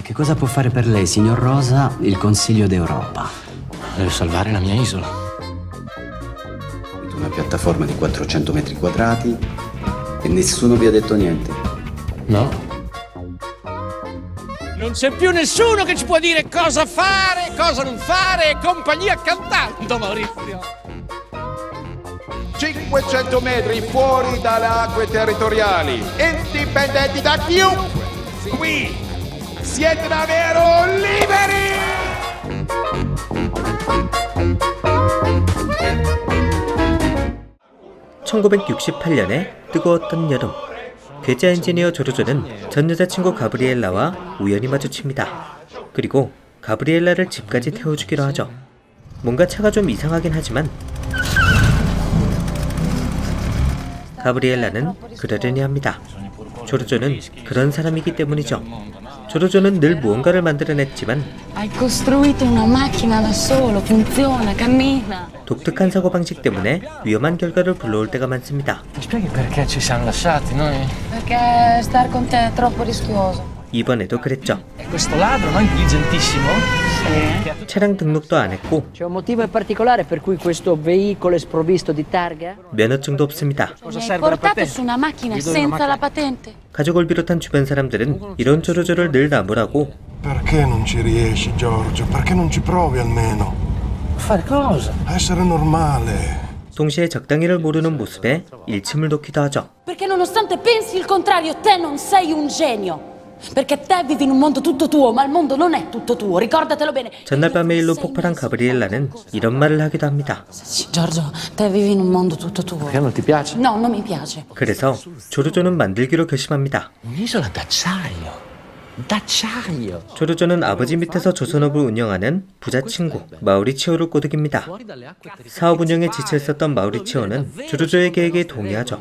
E che cosa può fare per lei, signor Rosa, il Consiglio d'Europa? Devo salvare la mia isola. Una piattaforma di 400 metri quadrati e nessuno vi ha detto niente. No? Non c'è più nessuno che ci può dire cosa fare, cosa non fare, compagnia cantando, Maurizio. 500 metri fuori dalle acque territoriali, indipendenti da chiunque. Qui siete davvero liberi! (1968년에) 뜨거웠던 여름 괴짜 엔지니어 조르조는 전 여자친구 가브리엘라와 우연히 마주칩니다. 그리고 가브리엘라를 집까지 태워주기로 하죠. 뭔가 차가 좀 이상하긴 하지만 가브리엘라는 그러려니 합니다. 조르조는 그런 사람이기 때문이죠. 조르조는 늘 무언가를 만들어냈지만 Hai costruito una macchina da solo, funziona, cammina. 독특한 사고방식 때문에 위험한 결과를 불러올 때가 많습니다. 이번에도 그랬죠. E questo ladro, no? Intelligentissimo. 차량 등록도 안 했고 C'è un motivo in particolare per cui questo veicolo è sprovvisto di targa? 면허증도 없습니다. 가족을 비롯한 주변 사람들은 이런 조르조를 늘 나무라고 Perché non ci riesci, Giorgio? Perché non ci provi almeno? Fare cosa? A essere normale. 동시에 적당히를 모르는 모습에 일침을 놓기도 하죠. Perché te vivi in un mondo tutto tuo, ma il mondo non è tutto tuo, ricordatelo bene. 전날 밤에 일로 폭발한 가브리엘라는 이런 말을 하기도 합니다. Sì, Giorgio, te vivi in un mondo tutto tuo. Perché non ti piace? No, non mi piace. 그래서 조르조는 만들기로 결심합니다. Un'isola d'acciaio. 조르조는 아버지 밑에서 조선업을 운영하는 부자 친구 마우리치오를 꼬드깁니다. 사업 운영에 지쳐 있었던 마우리치오는 조르조의 계획에 동의하죠.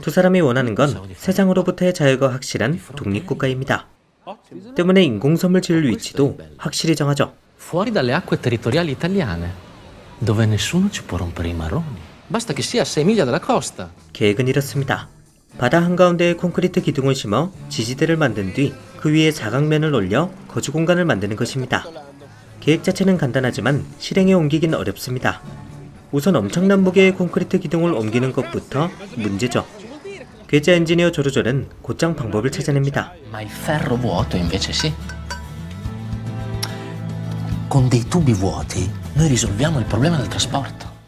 두 사람이 원하는 건 세상으로부터의 자유가 확실한 독립국가입니다. 때문에 인공섬을 지을 위치도 확실히 정하죠. Fuori dalle acque territoriali italiane, dove nessuno ci può rompere i maroni. Basta che sia a 6 miglia dalla costa. 계획은 이렇습니다. 바다 한가운데에 콘크리트 기둥을 심어 지지대를 만든 뒤 그 위에 사각면을 올려 거주 공간을 만드는 것입니다. 계획 자체는 간단하지만 실행에 옮기긴 어렵습니다. 우선 엄청난 무게의 콘크리트 기둥을 옮기는 것부터 문제죠. 괴짜 엔지니어 조르조는 곧장 방법을 찾아냅니다.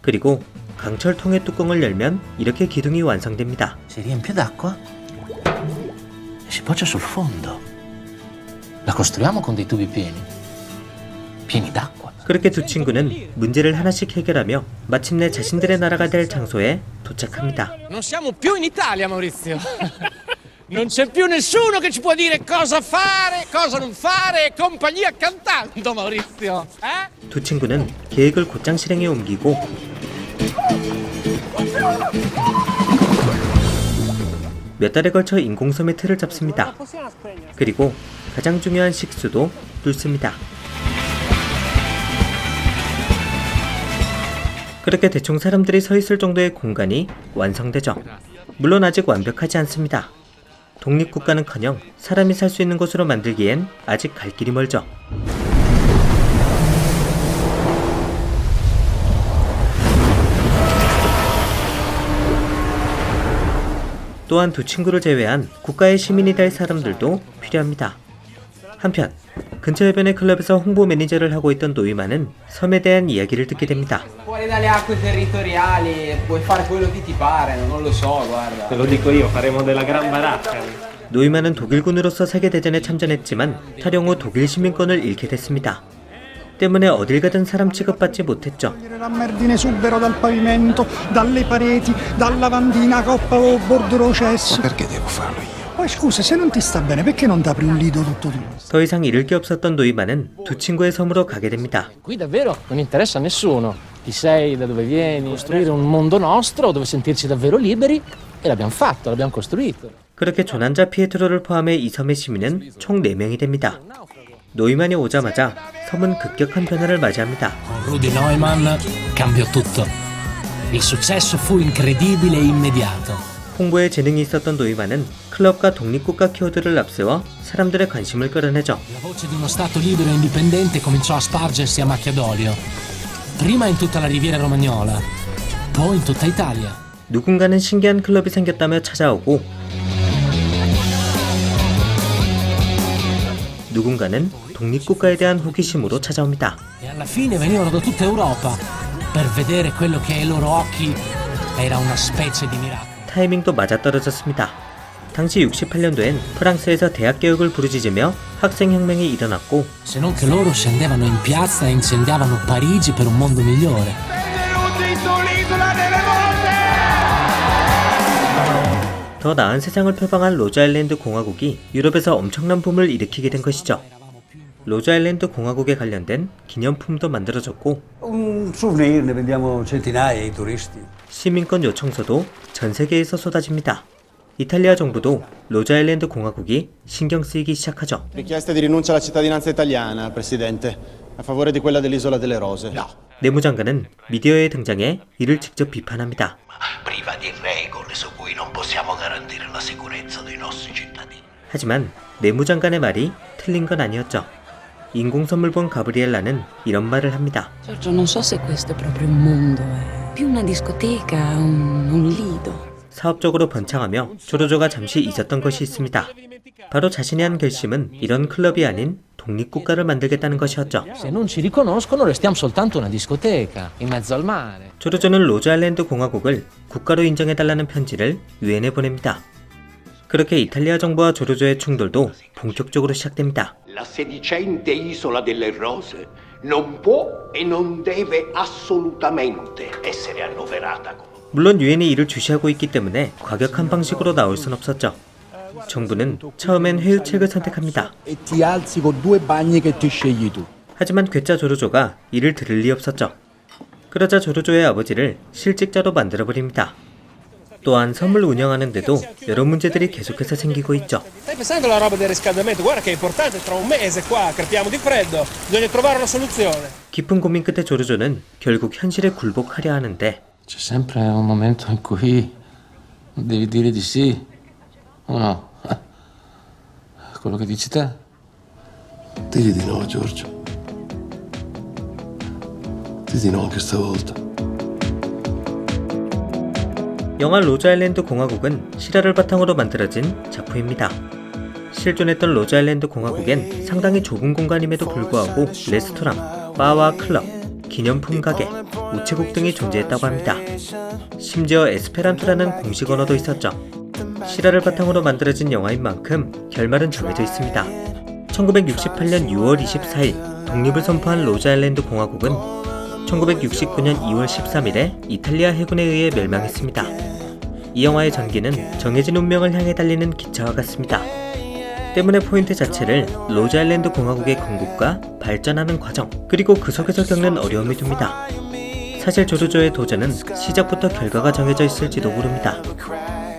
그리고 강철 통의 뚜껑을 열면 이렇게 기둥이 완성됩니다. Si riempie d'acqua e si poggia sul fondo. La costruiamo con dei tubi pieni. Pieni d'acqua. 그렇게 두 친구는 문제를 하나씩 해결하며 마침내 자신들의 나라가 될 장소에 도착합니다. Non siamo più in Italia, Maurizio. Non c'è più nessuno che ci può dire cosa fare, cosa non fare, compagnia cantando, Maurizio. Eh? 두 친구는 계획을 곧장 실행에 옮기고 몇 달에 걸쳐 인공섬의 틀을 잡습니다. 그리고 가장 중요한 식수도 뚫습니다. 그렇게 대충 사람들이 서 있을 정도의 공간이 완성되죠. 물론 아직 완벽하지 않습니다. 독립국가는커녕 사람이 살 수 있는 곳으로 만들기엔 아직 갈 길이 멀죠. 또한 두 친구를 제외한 국가의 시민이 될 사람들도 필요합니다. 한편 근처 해변의 클럽에서 홍보 매니저를 하고 있던 노이만은 섬에 대한 이야기를 듣게 됩니다. 노이만은 독일군으로서 세계대전에 참전했지만 탈영 후 독일 시민권을 잃게 됐습니다. 때문에 어딜 가든 사람 취급받지 못했죠. 더 이상 잃을 게 없었던 노이만은 두 친구의 섬으로 가게 됩니다. Qui davvero non interessa a nessuno. Chi sei, da dove vieni, costruire un mondo nostro dove sentirci davvero liberi e l'abbiamo fatto, l'abbiamo costruito. 그렇게 조난자 피에트로를 포함해 이 섬의 시민은 총 4명이 됩니다. 노이만이 오자마자 섬은 급격한 변화를 맞이합니다. Rudy Neumann cambiò tutto. Il successo fu incredibile e immediato. 홍보에 재능이 있었던 노이만은 클럽과 독립국가 키워드를 앞세워 사람들의 관심을 끌어내죠. La voce di uno Stato libero e indipendente cominciò a spargersi a macchia d'olio. Prima in tutta la riviera romagnola, poi in tutta Italia. 누군가는 신기한 클럽이 생겼다며 찾아오고 누군가는 독립국가에 대한 호기심으로 찾아옵니다. E. 타이밍도 맞아떨어졌습니다. 당시 68년도엔 프랑스에서 대학 개혁을 부르짖으며 학생 혁명이 일어났고 더 나은 세상을 표방한 로즈아일랜드 공화국이 유럽에서 엄청난 붐을 일으키게 된 것이죠. 로즈아일랜드 공화국에 관련된 기념품도 만들어졌고 Un souvenir, ne vendiamo centinaia ai turisti. 시민권 요청서도 전 세계에서 쏟아집니다. 이탈리아 정부도 로즈아일랜드 공화국이 신경 쓰이기 시작하죠. Richiesta di rinuncia alla cittadinanza italiana, Presidente, a favore di quella dell'Isola delle Rose. 내무장관은 미디어에 등장해 이를 직접 비판합니다. Cui non possiamo garantire la sicurezza dei nostri cittadini. 하지만 내무장관의 말이 틀린 건 아니었죠. 인공선물본 가브리엘라는 이런 말을 합니다. Giorgio, non so se questo è proprio un mondo, è più una discoteca, un, un lido. 사업적으로 번창하며 조로조가 잠시 잊었던 것이 있습니다. 바로 자신이 한 결심은 이런 클럽이 아닌 독립국가를 만들겠다는 것이었죠. Se non ci riconoscono restiamo soltanto una discoteca in mezzo al mare. 조르조는 로즈아일랜드 공화국을 국가로 인정해달라는 편지를 유엔에 보냅니다. 그렇게 이탈리아 정부와 조르조의 충돌도 본격적으로 시작됩니다. La sedicente isola delle rose non può e non deve assolutamente essere annoverata come 물론 유엔이 이를 주시하고 있기 때문에 과격한 방식으로 나올 순 없었죠. 정부는 처음엔 회유책을 선택합니다. e ti alzi con due bagni che ti scegli tu. 하지만 괴짜 조르조가 이를 들을 리 없었죠. 그러자 조르조의 아버지를 실직자로 만들어버립니다. 또한 섬을 운영하는데도 여러 문제들이 계속해서 생기고 있죠. Stai pensando alla roba del riscaldamento? Guarda che è importante, tra un mese qua crepiamo di freddo, bisogna trovare una soluzione. 깊은 고민 끝에 조르조는 결국 현실에 굴복하려 하는데 no. Quello che dici te. Digli di no, Giorgio. Digli di no anche stavolta. 영화 로즈아일랜드 공화국은 실화를 바탕으로 만들어진 작품입니다. 실존했던 로즈아일랜드 공화국엔 상당히 좁은 공간임에도 불구하고 레스토랑, 바와 클럽, 기념품 가게, 우체국 등이 존재했다고 합니다. 심지어 에스페란토라는 공식 언어도 있었죠. 실화를 바탕으로 만들어진 영화인 만큼 결말은 정해져 있습니다. 1968년 6월 24일 독립을 선포한 로즈아일랜드 공화국은 1969년 2월 13일에 이탈리아 해군에 의해 멸망했습니다. 이 영화의 전개는 정해진 운명을 향해 달리는 기차와 같습니다. 때문에 포인트 자체를 로즈아일랜드 공화국의 건국과 발전하는 과정, 그리고 그 속에서 겪는 어려움이 둡니다. 사실 조르조의 도전은 시작부터 결과가 정해져 있을지도 모릅니다.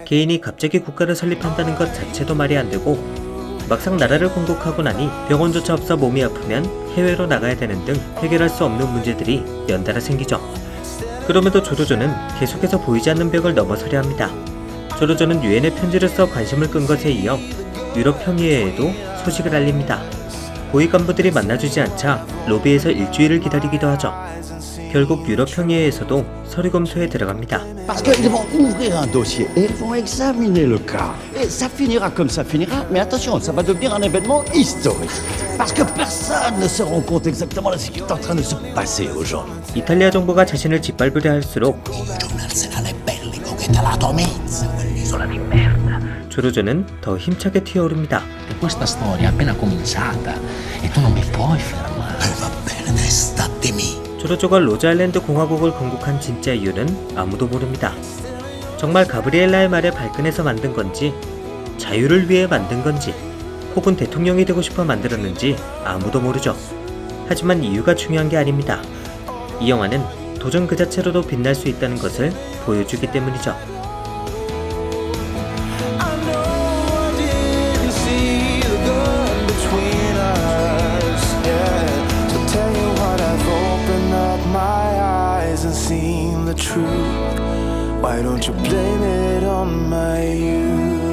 개인이 갑자기 국가를 설립한다는 것 자체도 말이 안 되고 막상 나라를 건국하고 나니 병원조차 없어 몸이 아프면 해외로 나가야 되는 등 해결할 수 없는 문제들이 연달아 생기죠. 그럼에도 조르조는 계속해서 보이지 않는 벽을 넘어서려 합니다. 조르조는 유엔에 편지를 써 관심을 끈 것에 이어 유럽 평의회에도 소식을 알립니다. 고위 간부들이 만나주지 않자 로비에서 일주일을 기다리기도 하죠. 결국 유럽 평의회에서도 서류 검토에 들어갑니다. Parce qu'ils vont ouvrir un dossier et ils vont examiner le cas. Et ça finira comme ça finira, mais attention, ça va devenir un événement historique. Parce que personne ne se rend compte exactement de ce qui est en train de se passer aujourd'hui. 이탈리아 정부가 자신을 짓밟으려 할수록. 조르조는 더 힘차게 튀어오릅니다. E questa storia è appena cominciata e tu non mi puoi fermare. Va bene, testa di me. 조르조가 로즈아일랜드 공화국을 건국한 진짜 이유는 아무도 모릅니다. 정말 가브리엘라의 말에 발끈해서 만든 건지, 자유를 위해 만든 건지, 혹은 대통령이 되고 싶어 만들었는지 아무도 모르죠. 하지만 이유가 중요한 게 아닙니다. 이 영화는 도전 그 자체로도 빛날 수 있다는 것을 보여주기 때문이죠. Truth. Why don't you blame it on my youth?